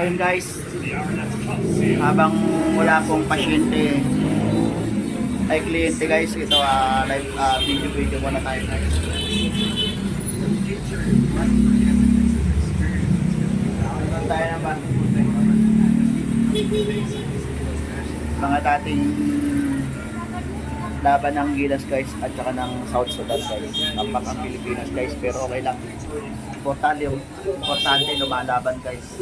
ayun guys, habang wala pong pasyente ay kliyente guys, ito ah live ah, video video muna tayo guys. Meron tayo naman mga dating laban ng Gilas guys at saka ng South Sudan guys. Tampak Pilipinas guys pero okay lang. Importante yung importante lumalaban guys.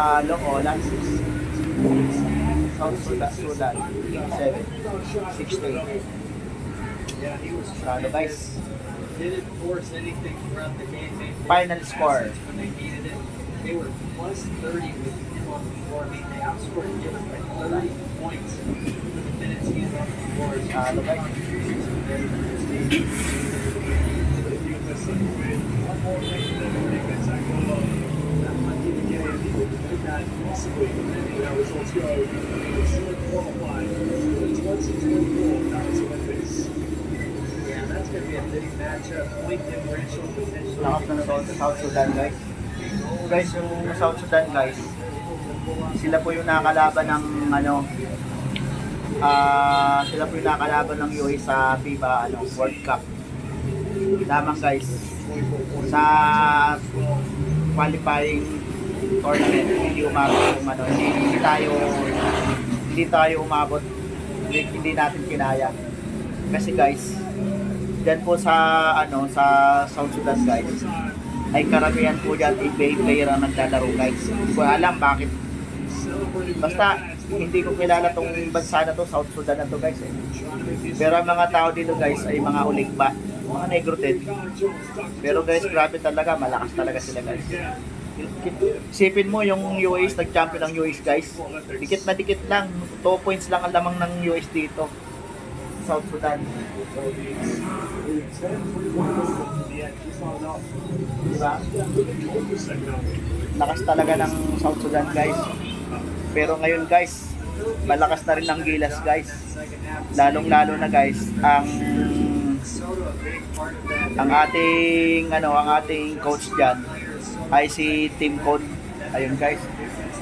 Talo Olas. South Sudan, Sudan 7 16. Talo guys. Final score. they were plus 30 with him on the floor. I mean, they outscored Gibbs by 30 points with the minutes he had on the floor. So Talo guys. Yeah, that's going be a big matchup. Point differential potentially. Lakas na South, Sudan guys. Guys, yung South Sudan guys, sila po yung nakakalaban ng ano, ah sila po yung nakakalaban ng UAE sa FIBA ano, World Cup. Lamang guys, sa qualifying tournament, hindi umabot yung ano, hindi, hindi tayo hindi tayo umabot, hindi, hindi natin kinaya. Kasi guys, Diyan po sa ano sa South Sudan guys ay karamihan po dyan NBA player ang naglalaro guys. Hindi ko alam bakit. Basta hindi ko kilala tong bansa na to, South Sudan na to guys eh. Pero ang mga tao dito guys ay mga uligba, mga negroted. Pero guys, grabe talaga, malakas talaga sila guys. Isipin mo yung US, nag-champion ng US guys. Dikit na dikit lang, 2 points lang ang lamang ng US dito. South Sudan. Diba? Lakas talaga ng South Sudan guys. Pero ngayon guys, malakas na rin ang Gilas guys. Lalong lalo na guys, ang ang ating ano, ang ating coach diyan ay si Tim Con. Ayun guys.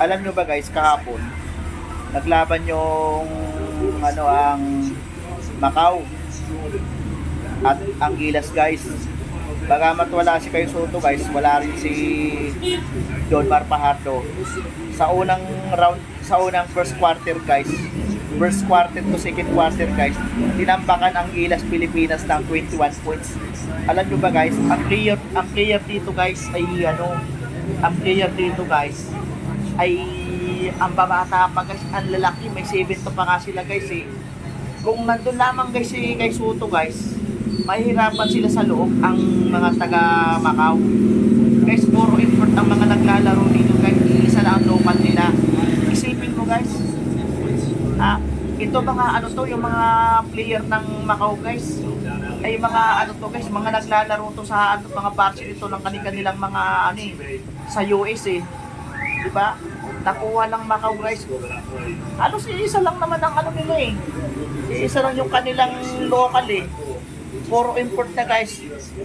Alam nyo ba guys, kahapon naglaban yung ano ang Macau at ang Gilas guys. Bagamat wala si Kayo Soto guys, wala rin si John Mar Pajardo. Sa unang round, sa unang first quarter guys, first quarter to second quarter guys, tinambakan ang Gilas Pilipinas ng 21 points. Alam nyo ba guys, ang player, ang player dito guys ay ano, ang player dito guys ay ang babata pa guys, ang lalaki, may 7 to pa nga sila guys eh kung nandun lamang guys si kay Soto guys, mahihirapan sila sa loob ang mga taga Macau. Guys, puro import ang mga naglalaro dito guys, isa lang ang local nila. Isipin mo guys, ah, ito mga ano to, yung mga player ng Macau guys, ay mga ano to guys, mga naglalaro to sa ano, mga varsity ito ng kanilang mga ano eh, sa US eh. Di ba? Nakuha lang Macau guys. Ano si isa lang naman ang ano nila eh. Isa lang yung kanilang local eh. Puro import na guys.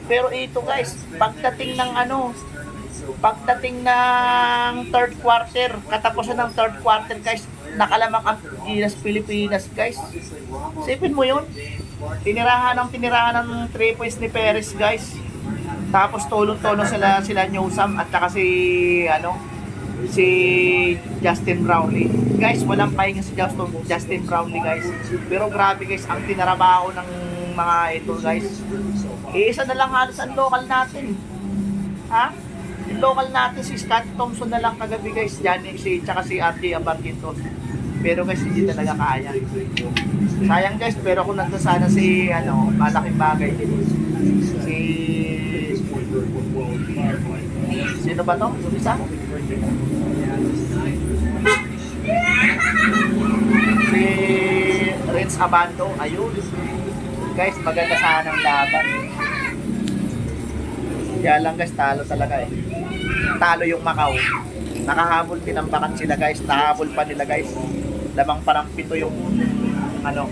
Pero ito guys, pagdating ng ano, pagdating ng third quarter, katapusan ng third quarter guys, nakalamak ang Gilas Pilipinas guys. Sipin mo yun? Tinirahan ng tinirahan ng 3 points ni Perez guys. Tapos tulong-tulong sila sila Newsam at saka si ano si Justin Brownlee. Guys, walang pahinga si Justin, Justin Brownlee guys. Pero grabe guys, ang tinarabaho ng mga ito guys. Iisa na lang halos ang local natin. Ha? Yung local natin si Scott Thompson na lang kagabi guys. Diyan si tsaka si RJ Abarquito. Pero guys, hindi talaga kaya. Sayang guys, pero kung nandun sana si ano, malaking bagay. Si Sino ba to? Isa? si Renz Abando, ayun. Guys, maganda sana ang laban. Kaya lang guys, talo talaga eh. Talo yung Macau. Nakahabol, tinambakan sila guys. Nakahabol pa nila guys. Lamang parang pito yung ano,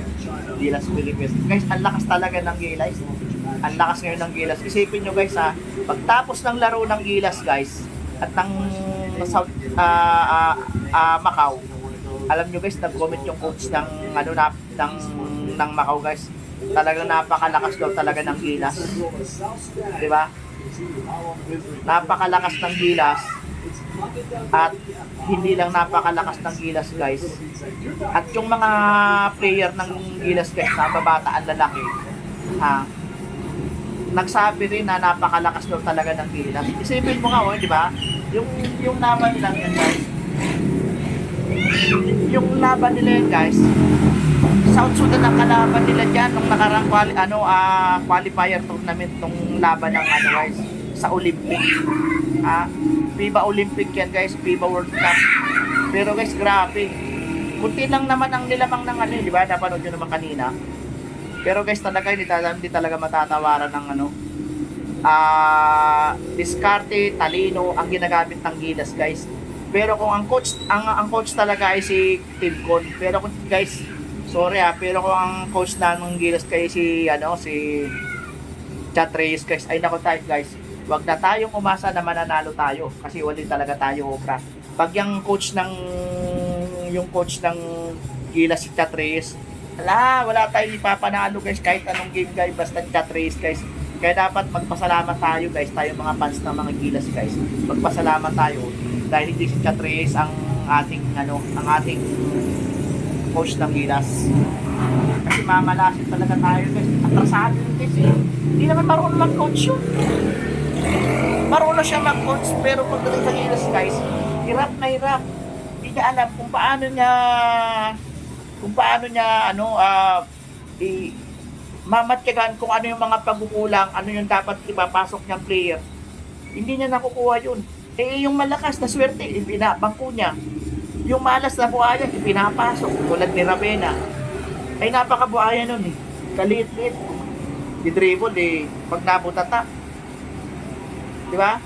Gilas Philippines. Guys, ang lakas talaga ng Gilas. Ang lakas ngayon ng Gilas. Isipin nyo guys ha, pagtapos ng laro ng Gilas guys, at ng South, ah, ah, ah, Macau, alam nyo guys, nag-comment yung coach ng ano na ng ng Macau guys. Talagang napakalakas daw talaga ng Gilas. 'Di ba? Napakalakas ng Gilas. At hindi lang napakalakas ng Gilas guys. At yung mga player ng Gilas guys na babata ang lalaki, ha, nagsabi rin na napakalakas daw talaga ng Gilas. Isipin mo nga, oh, di ba? Yung yung laban lang yan guys. Yung laban nila yan guys, South Sudan ang kalaban nila dyan nung nakarang quali, ano, ah, qualifier tournament nung laban ng ano guys, sa Olympic. Ah, FIBA Olympic yan guys, FIBA World Cup. Pero guys, grabe. Kunti lang naman ang nilamang ng ano, eh, di ba? Napanood nyo naman kanina. Pero guys, talaga hindi talaga, hindi talaga matatawaran ng ano. Ah, diskarte, talino ang ginagamit ng Gilas, guys. Pero kung ang coach, ang ang coach talaga ay si Tim Con. Pero kung guys, sorry ah, pero kung ang coach na ng Gilas kay si ano, si Chat Reyes, guys, ay nako tayo guys. Wag na tayong umasa na mananalo tayo kasi wala talaga tayo obra. Pag yung coach ng yung coach ng Gilas si Chat Reyes, wala, tayong ipapanalo guys kahit anong game guys basta Chat Reyes guys. Kaya dapat magpasalamat tayo guys, tayo mga fans ng mga Gilas guys. Magpasalamat tayo dahil hindi si Chat Reyes ang ating ano, ang ating coach ng Gilas. Kasi mamalasin talaga tayo guys. Atrasado yun guys eh. Hindi naman marunong mag-coach yun. Marunong siya mag-coach pero pagdating sa Gilas guys, hirap na hirap. Hindi niya alam kung paano niya kung paano niya ano ah i mamatyagan kung ano yung mga pagkukulang, ano yung dapat ipapasok niyang player. Hindi niya nakukuha yun. Eh yung malakas na swerte, ibinabangko niya. Yung malas na buhaya, ipinapasok. Tulad ni Ravena. Ay napakabuhaya nun eh. Kaliit-liit. Di dribble eh. Pag nabutata. Di ba?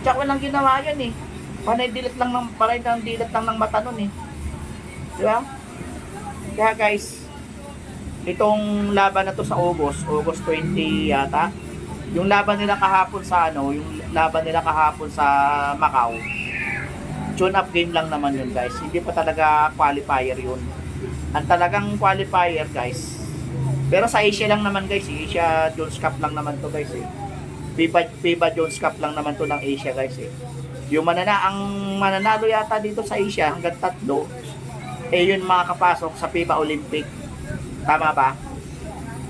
Tsaka walang ginawa yun eh. Panay dilat lang ng, panay ng dilat lang ng mata nun eh. Di ba? Kaya guys, itong laban na to sa August, August 20 yata, yung laban nila kahapon sa ano, yung laban nila kahapon sa Macau, tune up game lang naman yun guys. Hindi pa talaga qualifier yun. Ang talagang qualifier guys. Pero sa Asia lang naman guys, eh. Asia Jones Cup lang naman to guys eh. FIBA, FIBA Jones Cup lang naman to ng Asia guys eh. Yung manana, ang mananalo yata dito sa Asia hanggang tatlo, eh yun makakapasok sa FIBA Olympic. Tama ba?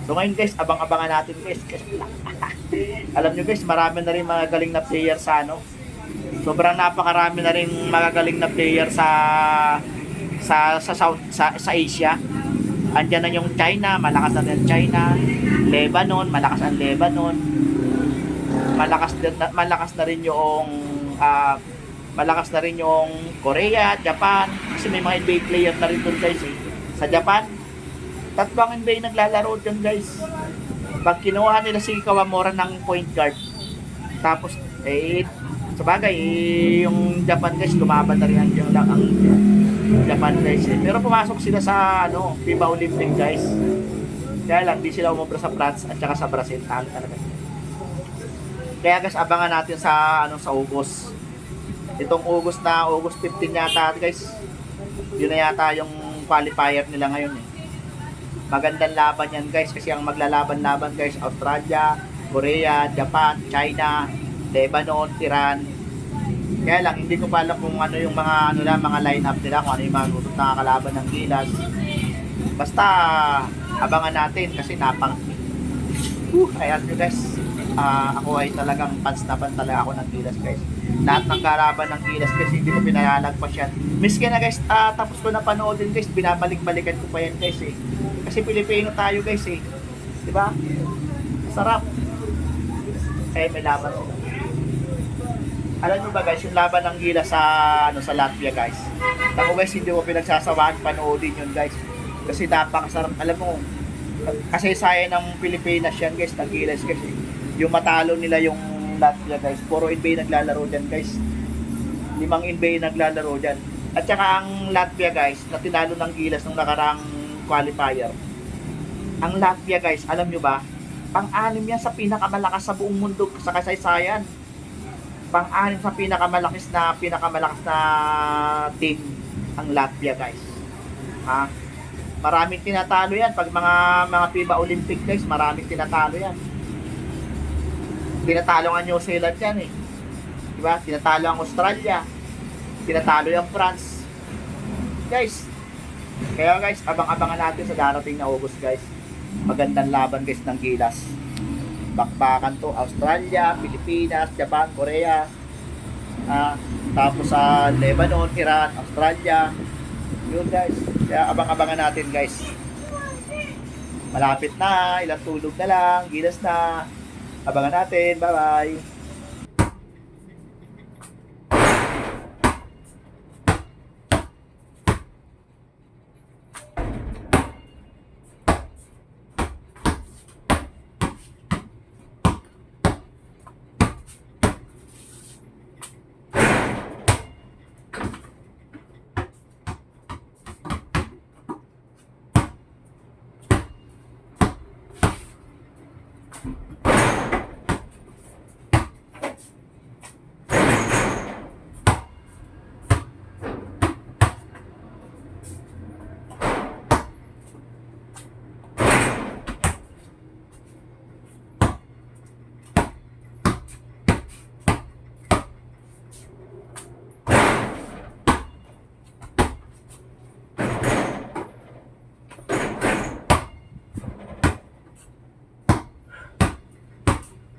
So ngayon guys, abang-abangan natin guys. Alam nyo guys, marami na rin mga galing na player sa ano. Sobrang napakarami na rin magagaling na player sa sa sa South sa, sa Asia. Andiyan na yung China, malakas na rin China. Lebanon, malakas ang Lebanon. Malakas na, malakas na rin yung ah, malakas na rin yung Korea, Japan. Kasi may mga NBA player na rin doon guys eh. Sa Japan, tatlong NBA naglalaro dyan guys. Pag kinuha nila si Kawamura ng point guard, tapos eh, sa bagay, eh, yung Japan guys, lumaban na rin yung, ang Japan guys eh. Pero pumasok sila sa ano, FIBA Olympic guys. Kaya lang, di sila umubra sa France at saka sa Brazil. Talaga. Kaya guys, abangan natin sa ano sa August. Itong August na August 15 yata guys. Yun na yata yung qualifier nila ngayon eh. Magandang laban yan guys kasi ang maglalaban-laban guys Australia, Korea, Japan, China, Lebanon, Iran. Kaya lang hindi ko pa alam kung ano yung mga ano lang mga lineup nila kung ano yung mga gusto na kalaban ng Gilas. Basta abangan natin kasi napang Whew, ayan guys. Ah, ako ay talagang fans na fan talaga ako ng Gilas guys. Lahat ng kalaban ng Gilas guys, hindi ko pinayalagpas yan. Miski na guys, ah, tapos ko na panoodin guys, binabalik-balikan ko pa yan guys eh. Kasi Pilipino tayo guys eh. Di ba? Sarap. Eh, may laban sila. Alam nyo ba guys, yung laban ng Gilas sa ano sa Latvia guys. Ako guys, hindi ko pinagsasawaan panoodin yun guys. Kasi napakasarap. Alam mo, kasi saya ng Pilipinas yan guys, nagilas guys. eh. Yung matalo nila yung Latvia guys. Puro NBA naglalaro dyan guys. Limang NBA naglalaro dyan. At saka ang Latvia guys, na tinalo ng Gilas nung nakarang qualifier. Ang Latvia guys, alam nyo ba, pang-anim yan sa pinakamalakas sa buong mundo sa kasaysayan. Pang-anim sa pinakamalakas na pinakamalakas na team ang Latvia guys. Ha? Maraming tinatalo yan pag mga mga FIBA Olympic guys, maraming tinatalo yan. Tinatalo ang New Zealand yan eh. Diba? Tinatalo ang Australia. Tinatalo yung France. Guys, kaya guys, abang-abangan natin sa darating na August guys. Magandang laban guys ng Gilas. Bakbakan to Australia, Pilipinas, Japan, Korea. Ah, tapos sa Lebanon, Iran, Australia. Yun guys. Kaya abang-abangan natin guys. Malapit na, ilang tulog na lang, Gilas na. Abangan natin. Bye-bye.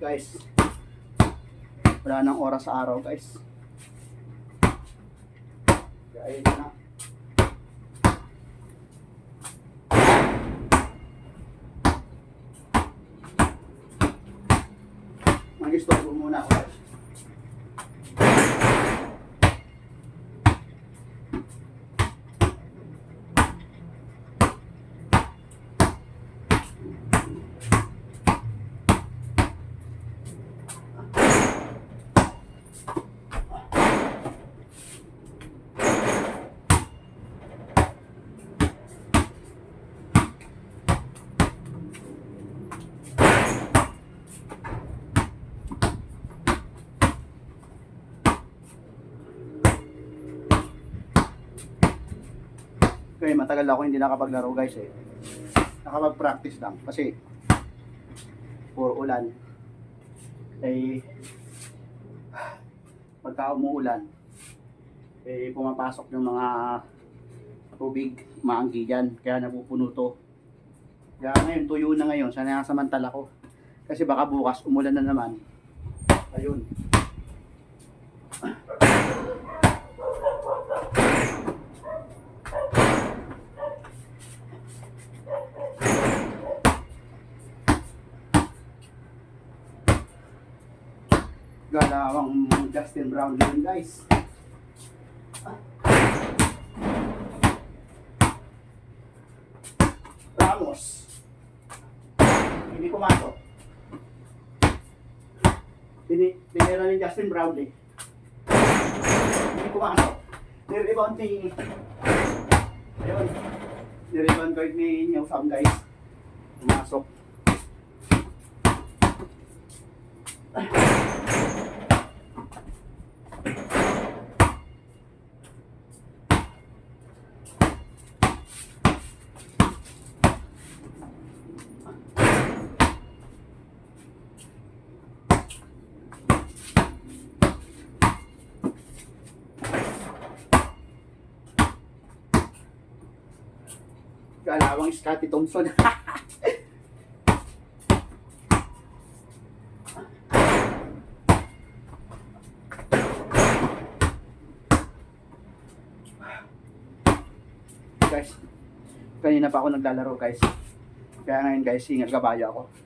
Guys, wala nang oras sa araw guys. Kaya na. Mag-stop ko muna ako guys. Okay, matagal ako hindi nakapaglaro guys eh. Nakapag-practice lang kasi puro ulan. Eh, pagka umuulan, eh pumapasok yung mga tubig, maanggi dyan. Kaya napupuno to. Kaya ngayon, tuyo na ngayon. Sana samantala ko. Kasi baka bukas, umulan na naman. Ayun. Galawang Justin Brown din guys. Ramos. Hindi pumasok. Bini, binira ni Justin Brownlee. Hindi pumasok. Nirebound ni... Ayun. Nirebound guard ni Newsam guys. Pumasok. Galawang Scotty Thompson. guys, kanina pa ako naglalaro guys. Kaya ngayon guys, hingal kabayo ako.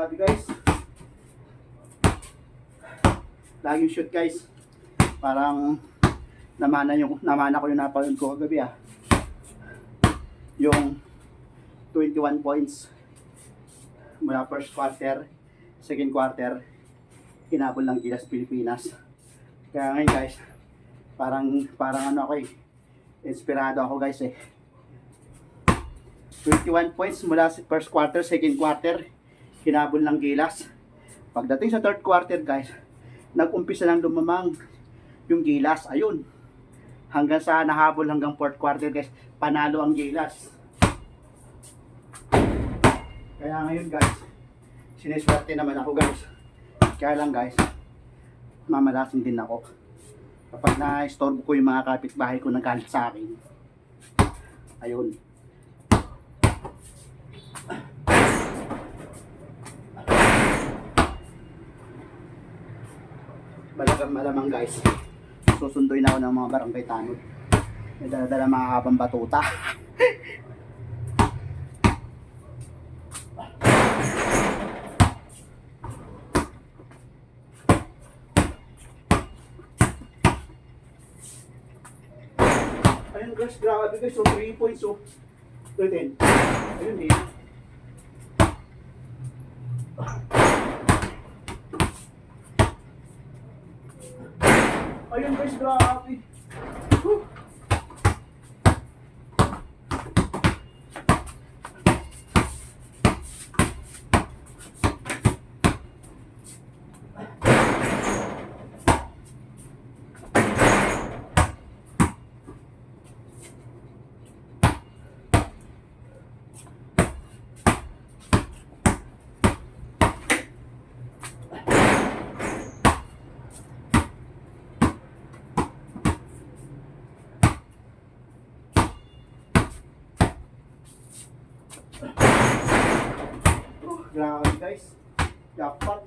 Grabe guys. Laging shoot guys. Parang namana yung namana ko yung napanood ko kagabi ah. Yung 21 points mula first quarter, second quarter, hinabol ng Gilas Pilipinas. Kaya ngayon guys, parang parang ano ako eh. Inspirado ako guys eh. 21 points mula first quarter, second quarter, hinabol ng Gilas. Pagdating sa third quarter guys, nag-umpisa lang lumamang yung Gilas. Ayun. Hanggang sa nahabol hanggang fourth quarter guys, panalo ang Gilas. Kaya ngayon guys, sineswerte naman ako guys. Kaya lang guys, mamalasin din ako. Kapag na-istorbo ko yung mga kapitbahay ko ng galit sa akin. Ayun. Malamang guys. Susunduin ako ng mga barangay tanod. May dala-dala mga habang batuta. Ayun guys, grabe guys. So 3 points. So 13. Ayun eh. Ayun guys, grabe. Grabe guys. Jackpot.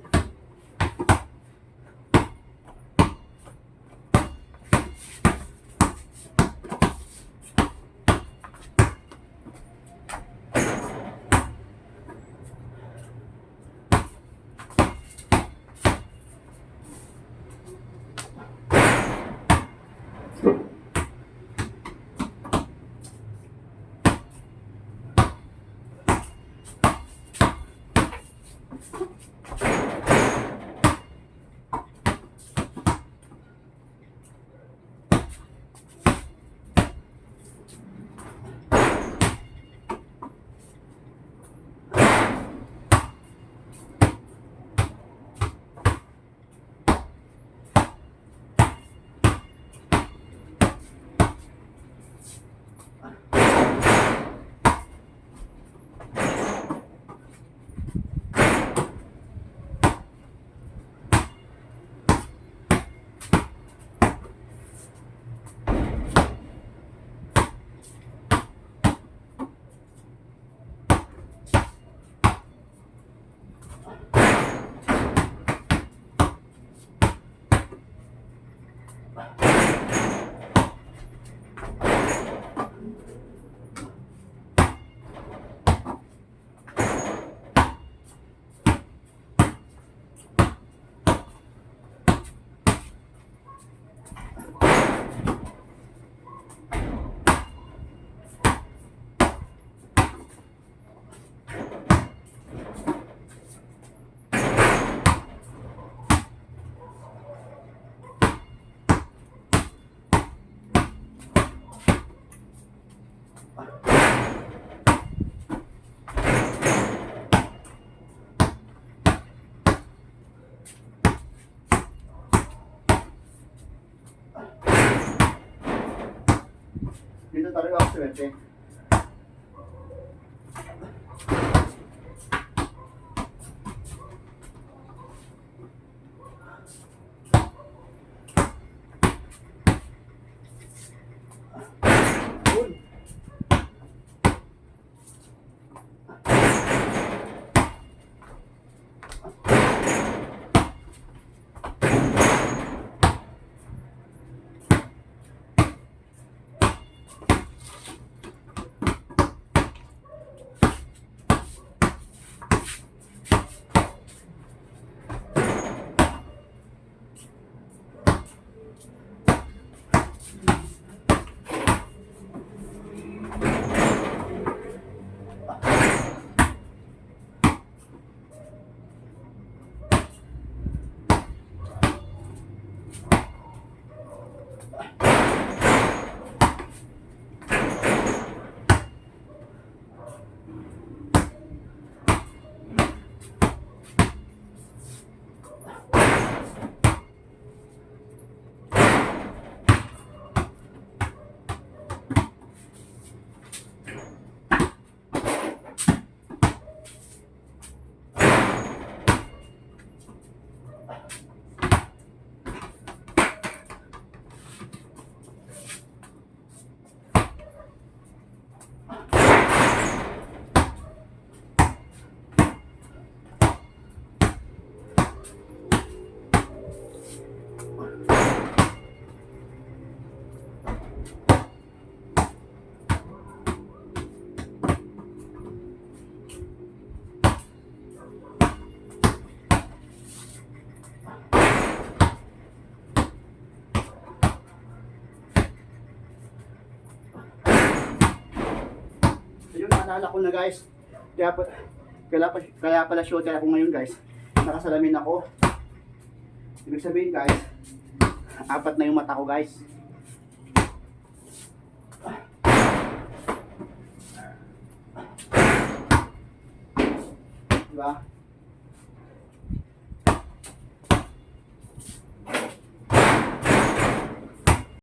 Dito talaga ako naalala ko na guys. Kaya, kaya, pa, kaya pala shooter ako ngayon guys. Nakasalamin ako. Ibig sabihin guys, apat na yung mata ko guys. Diba?